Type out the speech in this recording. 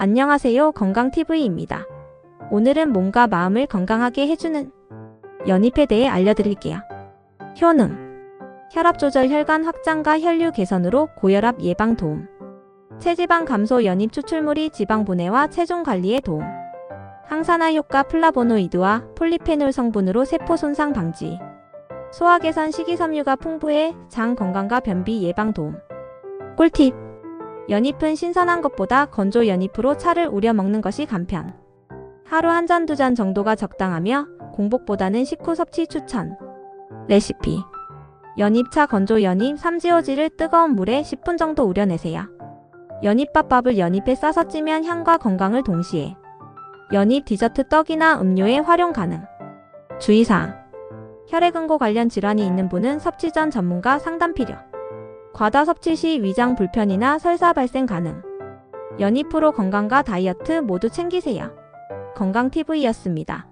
안녕하세요. 건강TV입니다. 오늘은 몸과 마음을 건강하게 해주는 연잎에 대해 알려드릴게요. 효능 혈압 조절 혈관 확장과 혈류 개선으로 고혈압 예방 도움 체지방 감소 연잎 추출물이 지방 분해와 체중 관리에 도움 항산화 효과 플라보노이드와 폴리페놀 성분으로 세포 손상 방지 소화 개선 식이섬유가 풍부해 장 건강과 변비 예방 도움 꿀팁 연잎은 신선한 것보다 건조 연잎으로 차를 우려 먹는 것이 간편. 하루 한 잔두잔 정도가 적당하며 공복보다는 식후 섭취 추천. 레시피 연잎차 건조 연잎 삼지오지를 뜨거운 물에 10분 정도 우려내세요. 연잎밥밥을 연잎에 싸서 찌면 향과 건강을 동시에 연잎 디저트 떡이나 음료에 활용 가능. 주의사항 혈액응고 관련 질환이 있는 분은 섭취 전 전문가 상담 필요. 과다 섭취 시 위장 불편이나 설사 발생 가능. 연잎으로 건강과 다이어트 모두 챙기세요. 건강TV였습니다.